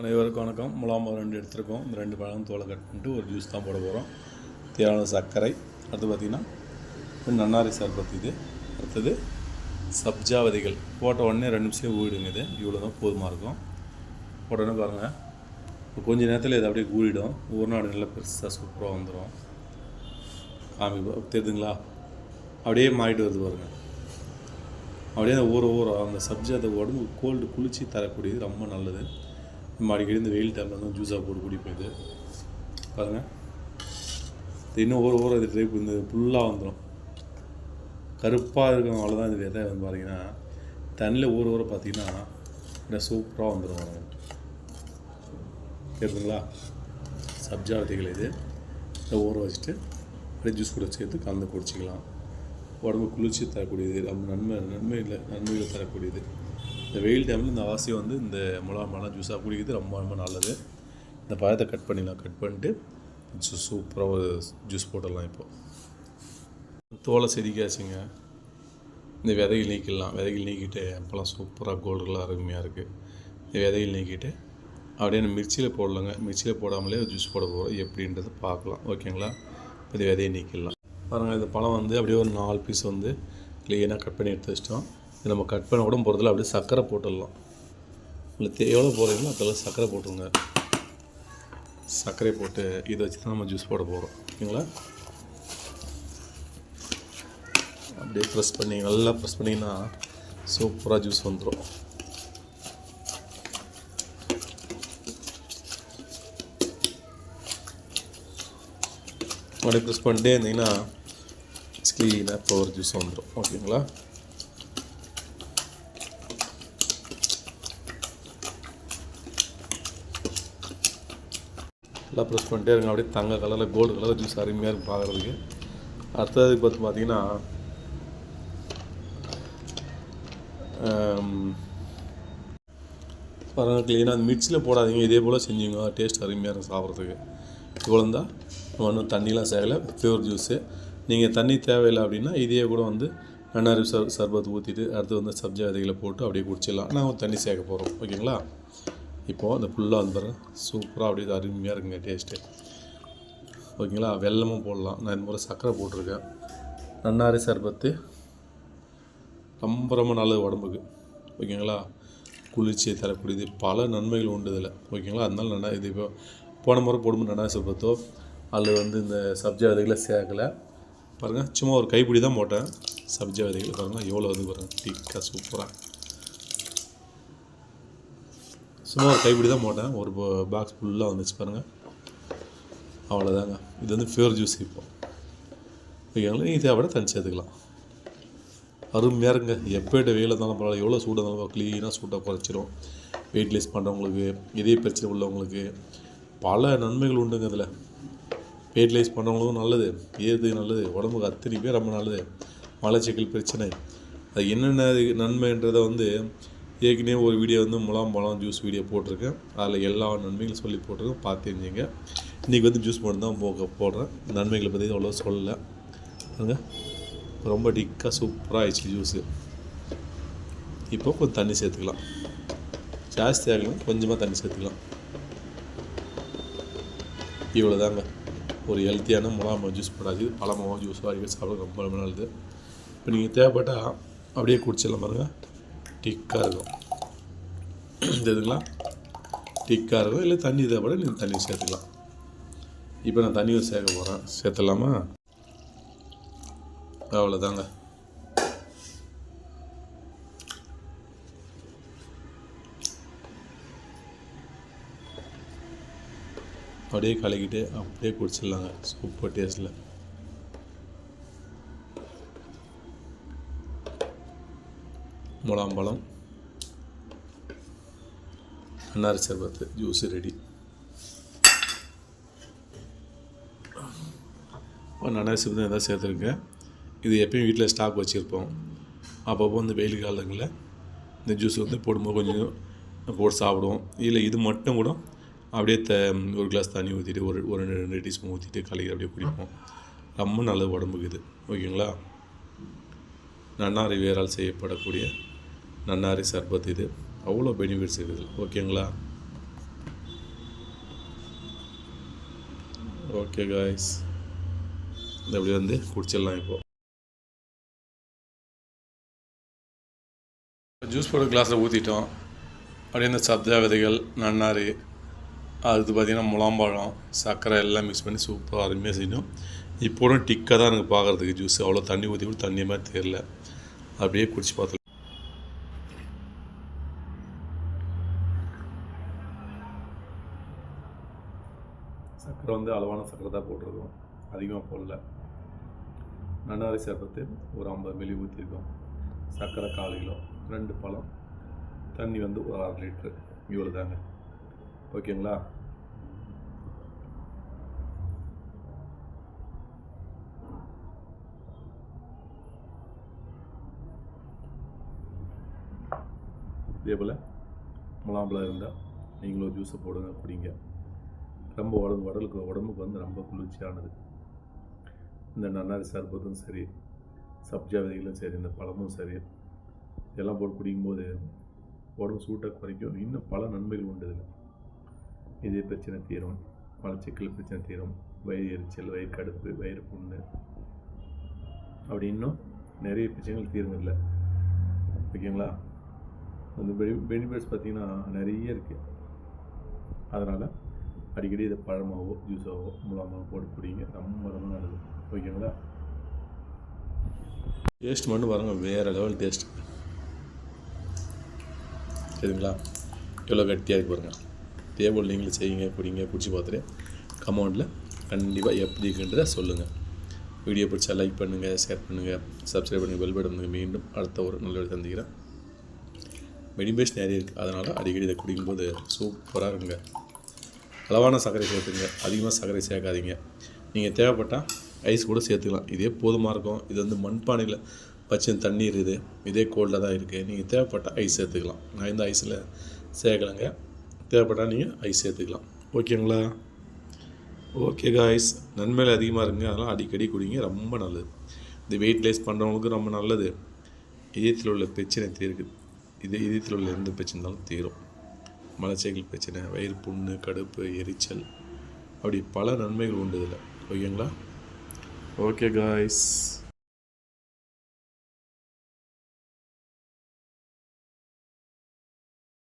அனைவருக்கும் வணக்கம். முலாம்பழம் ரெண்டு எடுத்திருக்கோம். இந்த ரெண்டு பழம் தோலை கட் பண்ணிட்டு ஒரு ஜூஸ் தான் போட போகிறோம் தேவையான சர்க்கரை அடுத்து பார்த்திங்கன்னா நன்னாரி சர்பத் இது. அடுத்தது சப்ஜாவதிகள். போட்ட உடனே ரெண்டு நிமிஷம் ஊறிடுங்க இது. இவ்வளோ தான் போதுமாக இருக்கும். போட்ட உடனே பாருங்கள் இப்போ கொஞ்ச நேரத்தில் இது அப்படியே ஊறிடும். ஒரு நாடு நல்லா பெருசாக சூப்பராக வந்துடும் காமி தெரியுதுங்களா அப்படியே மாறிட்டு வருது பாருங்கள் அப்படியே அந்த ஊற ஊற அந்த சப்ஜி அந்த உடம்பு கோல்டு குளிச்சு தரக்கூடியது. ரொம்ப நல்லது. நம்ம இந்த வெயில் டைமில் வந்து ஜூஸாக போட்டு குடிப்போம் இது. பாருங்கள் இது இன்னும் ஒவ்வொரு ஊற இது ட்ரைப் இந்த ஃபுல்லாக வந்துடும் கருப்பாக இருக்கும் அவ்வளோதான் இது விதை வந்து பார்த்தீங்கன்னா தண்ணியில் ஊற ஊற பார்த்தீங்கன்னா இந்த சூப்பராக வந்துடும் பாருங்க சப்ஜா விதைகள் இது. இந்த ஊற வச்சுட்டு அப்படியே ஜூஸ் கூட சேர்த்து கலந்து குடிச்சிக்கலாம். உடம்பு குளிர்ச்சி தரக்கூடியது ரொம்ப நன்மை நன்மை இல்லை நன்மைகளை தரக்கூடியது. இந்த வெயில் டைமில் இந்த ஆசையை வந்து இந்த மிளகா மழை ஜூஸாக குடிக்கிறது ரொம்ப ரொம்ப நல்லது. இந்த பழத்தை கட் பண்ணிடலாம். கட் பண்ணிட்டு சூப்பராக ஒரு ஜூஸ் போட்டுடலாம் இப்போது தோலை செதுக்கியாச்சுங்க. இந்த விதைகள் நீக்கிடலாம். விதைகள் நீக்கிட்டு அப்போல்லாம் சூப்பராக கோல்டு அருமையாக இருக்குது இந்த விதைகள் நீக்கிட்டு அப்படியே நம்ம மிர்ச்சியில் போடலங்க. மிர்ச்சியில் போடாமலே ஜூஸ் போட போகிறோம் எப்படின்றத பார்க்கலாம். ஓகேங்களா இப்போ இந்த விதையை நீக்கிடலாம். பாருங்கள் இந்த பழம் வந்து அப்படியே ஒரு நாலு பீஸ் வந்து க்ளீனாக கட் பண்ணி எடுத்து வச்சிட்டோம். இது நம்ம கட் பண்ண கூட போகிறதுல அப்படியே சர்க்கரை போட்டுடலாம். இல்லை எவ்வளோ போடுறீங்களோ அதெல்லாம் சர்க்கரை போட்டுருங்க. சர்க்கரை போட்டு இதை வச்சு தான் நம்ம ஜூஸ் போட போகிறோம் ஓகேங்களா? அப்படியே ப்ரெஸ் பண்ணி நல்லா ப்ரெஸ் பண்ணிங்கன்னா சூப்பராக ஜூஸ் வந்துடும் அப்படியே ப்ரெஸ் பண்ணிட்டே இருந்தீங்கன்னா க்ளீனாக இப்போ ஒரு ஜூஸ் வந்துடும் ஓகேங்களா? நல்லா ப்ரெஸ் பண்ணிட்டே இருங்க. அப்படியே தங்க கலரில் கோல்டு கலர் ஜூஸ் அருமையாக இருக்கும் பார்க்குறதுக்கு. அடுத்தது பார்த்து பார்த்தீங்கன்னா பாருங்கள் க்ளீனாக அந்த மிக்ஸியில் போடாதீங்க. இதே போல் செஞ்சுங்க டேஸ்ட் அருமையாக இருக்கும் சாப்பிட்றதுக்கு. இவ்வளோ தான். நம்ம இன்னும் தண்ணிலாம் சேகலை ப்யூர் ஜூஸு நீங்கள் தண்ணி தேவையில்லை அப்படின்னா இதே கூட வந்து நன்னாரி சர் சர்பத் ஊற்றிட்டு அடுத்து வந்து சப்ஜி விதைகளை போட்டு அப்படியே குடிச்சிடலாம். நான் தண்ணி சேர்க்க போகிறோம் ஓகேங்களா? இப்போது அந்த ஃபுல்லாக வந்து பாருங்க. சூப்பராக அப்படியே அருமையாக இருக்குங்க டேஸ்ட்டு. ஓகேங்களா? வெல்லமும் போடலாம். நான் இந்த முறை சர்க்கரை போட்டிருக்கேன். நன்னாரி சர்பத்து. ரொம்ப ரொம்ப நல்லது உடம்புக்கு. ஓகேங்களா? குளிர்ச்சியை தரக்கூடியது. பல நன்மைகள் உண்டு இதில். ஓகேங்களா? அதனால நல்லா இது இப்போ போன முறை போடும்போது நன்னாரி சர்பத்தோ அல்லது வந்து இந்த சப்ஜி விதைகளை சேர்க்கலை. பாருங்கள் சும்மா ஒரு கைப்பிடி தான் போட்டேன். சப்ஜி விதைகள் பாருங்கள் எவ்வளோ வந்து பாருங்கள் டிக்காக சூப்பராக சும்மா ஒரு கைப்பிடி தான் போட்டேன். ஒரு பாக்ஸ் ஃபுல்லாக வந்துச்சு பாருங்கள் அவ்வளோதாங்க இது வந்து ஃபியூர் ஜூஸ் இப்போ. ஓகேங்களா? நீ விட தனி சேர்த்துக்கலாம் அருமையாக இருங்க எப்பேட்ட வெயில் இருந்தாலும் பரவாயில்ல. எவ்வளோ சூடாக இருந்தாலும் க்ளீனாக சூட்டாக குறைச்சிரும். வெயிட் லெஸ் பண்ணுறவங்களுக்கு இதய பிரச்சனை உள்ளவங்களுக்கு பல நன்மைகள் உண்டுங்க இதில். வெயிட் லெஸ் பண்ணுறவங்களுக்கும் நல்லது. ஏது நல்லது? உடம்புக்கு அத்தனை பேர் ரொம்ப நல்லது. மலச்சிக்கல் பிரச்சனை. அது என்னென்ன நன்மைன்றதை வந்து ஏற்கனவே ஒரு வீடியோ வந்து முலாம் பழம் ஜூஸ் வீடியோ போட்டிருக்கேன். அதில் எல்லா நன்மைகளும் சொல்லி போட்டிருக்கேன். பார்த்து தெரிஞ்சுங்க இன்றைக்கி வந்து ஜூஸ் மட்டும் தான் போக போடுறேன். நன்மைகளை பற்றி அவ்வளோ சொல்லலை. பாருங்க. ரொம்ப டிக்காக சூப்பராக ஆயிடுச்சு ஜூஸு இப்போ கொஞ்சம் தண்ணி சேர்த்துக்கலாம். ஜாஸ்தி ஆகலாம் கொஞ்சமாக தண்ணி சேர்த்துக்கலாம். இவ்வளோ தாங்க ஒரு ஹெல்த்தியான முலாமா ஜூஸ் போடாது பழமாவோ ஜூஸோ அடிக்கடி சாப்பிட ரொம்ப ரொம்ப நல்லது. இப்போ நீங்கள் தேவைப்பட்டால் அப்படியே குடிச்சிடலாம் பாருங்கள் டிக்காக இருக்கும் தெரியுதுங்களா? டிக்காக இருக்கும் இல்லை தண்ணி தேவைப்பட நீங்கள் தண்ணி சேர்த்துக்கலாம். இப்போ நான் தண்ணியை சேர்க்க போகிறேன் சேர்த்துலாமா அவ்வளோதாங்க அப்படியே கலக்கிட்டு அப்படியே குடிச்சிடலாங்க. சூப்பர் டேஸ்ட்டில் முலாம்பழம். அன்னாரி சர்பத்து ஜூஸ் ரெடி அன்னாரி சர்பத்து எதாவது சேர்த்துருக்கேன் இது எப்பயும் வீட்டில் ஸ்டாக் வச்சுருப்போம். அப்பப்போ வந்து வெயில் காலங்களில் இந்த ஜூஸ் வந்து போடும்போது கொஞ்சம் போட்டு சாப்பிடுவோம். இல்லை இது மட்டும் கூட அப்படியே த ஒரு கிளாஸ் தண்ணி ஊற்றிட்டு ஒரு ஒரு ரெண்டு ரெண்டு டீஸ்பூன் ஊற்றிட்டு கலக்கி அப்படியே குடிப்போம். ரொம்ப நல்லது உடம்புக்கு இது. ஓகேங்களா? நன்னாரி வேரால் செய்யப்படக்கூடிய நன்னாரி சர்பத் இது. அவ்வளோ பெனிஃபிட்ஸ் இருக்குது ஓகேங்களா? ஓகே காய்ஸ் இந்த அப்படி வந்து குடிச்சிடலாம் இப்போது ஜூஸ் போட்டு கிளாஸில் ஊற்றிட்டோம் அப்படியே இந்த சப்ஜா விதைகள் நன்னாரி அடுத்து பார்த்திங்கன்னா முலாம்பாழம் சர்க்கரை எல்லாம் மிக்ஸ் பண்ணி சூப்பராக அருமையாக செய்யணும். இப்போதும் டிக்காக தான் எனக்கு பார்க்குறதுக்கு ஜூஸ் அவ்வளோ தண்ணி ஊற்றி கூட தண்ணி மாதிரி தெரில அப்படியே குடிச்சு பார்த்துலாம் சர்க்கரை வந்து அளவான சர்க்கரை தான் போட்டிருக்கோம். அதிகமாக போடல. நன்னாரி சர்பத்து ஒரு ஐம்பது மில்லி ஊற்றிருக்கோம் சர்க்கரை கால் கிலோ ரெண்டு பழம். தண்ணி வந்து ஒரு அரை லிட்ரு இவ்வளோ தாங்க. ஓகேங்களா? இதே போல் முலாம்பழம் இருந்தால் நீங்களும் ஜூஸை போடுங்க குடிங்க. ரொம்ப உடம்பு உடலுக்கு உடம்புக்கு வந்து ரொம்ப குளிர்ச்சியானது. இந்த நன்னாரி சர்பத்தும் சரி சப்ஜா விதைகளும் சரி இந்த பழமும் சரி இதெல்லாம் போட்டு குடிக்கும்போது உடம்பு சூட்டை குறைக்கும். இன்னும் பல நன்மைகள் உண்டு இதில். இதே பிரச்சனை தீரும். மலச்சிக்கல் பிரச்சனை தீரும். வயிறு எரிச்சல் வயிறு கடுப்பு வயிறு புண்ணு. அப்படி இன்னும் நிறைய பிரச்சனைகள் தீருங்க இல்லை ஓகேங்களா? அந்த பெனி பெனிஃபிட்ஸ் பார்த்திங்கன்னா நிறைய இருக்குது அதனால் அடிக்கடி இதை பழமாவோ ஜூஸாவோ முலாமாவோ போட்டு குடிங்க. ரொம்ப ரொம்ப நல்லது. ஓகேங்களா? டேஸ்ட் மட்டும் பாருங்க வேறு லெவல் டேஸ்ட் சரிங்களா? எவ்வளோ கட்டியாக இருக்கு பாருங்கள் டேபிள் நீங்களும் செய்யுங்க குடிங்க குடிச்சு பார்த்துட்டு கமெண்டில் கண்டிப்பாக எப்படி இருக்குன்றதை சொல்லுங்கள் வீடியோ பிடிச்சா லைக் பண்ணுங்கள் ஷேர் பண்ணுங்கள் சப்ஸ்கிரைப் பண்ணுங்கள் வெல் பண்ணுங்கள் மீண்டும் அடுத்த ஒரு நல்ல வீடியோ சந்திக்கிறேன். மெடிபேஷன் நிறைய இருக்குது அதனால் அடிக்கடி இதை குடிக்கும்போது சூப்பராக இருக்குங்க. அளவான சர்க்கரை சேர்த்துங்க. அதிகமாக சர்க்கரை சேர்க்காதீங்க. நீங்கள் தேவைப்பட்டால் ஐஸ் கூட சேர்த்துக்கலாம். இதே போதுமாக இருக்கும். இது வந்து மண்பானையில் பச்சை தண்ணீர் இது. இதே கோல்டாக தான் இருக்குது நீங்கள் தேவைப்பட்டால் ஐஸ் சேர்த்துக்கலாம். நான் இந்த ஐஸில் சேர்க்கலைங்க. தேவைப்பட்டால் நீங்கள் ஐஸ் சேர்த்துக்கலாம். ஓகேங்களா? ஓகே காய்ஸ் நன்மையில் அதிகமாக இருங்க. அதெல்லாம் அடிக்கடி குடிங்க. ரொம்ப நல்லது. இந்த வெயிட் லேஸ் பண்ணுறவங்களுக்கு ரொம்ப நல்லது. இதயத்தில் உள்ள பிரச்சனை தீர்க்குது இது இதயத்தில் உள்ள எந்த பிரச்சனை இருந்தாலும் தீரும். மலச்சைகள் பிரச்சனை வயிறு புண்ணு கடுப்பு எரிச்சல். அப்படி பல நன்மைகள் உண்டு இதில். ஓகேங்களா? Okay guys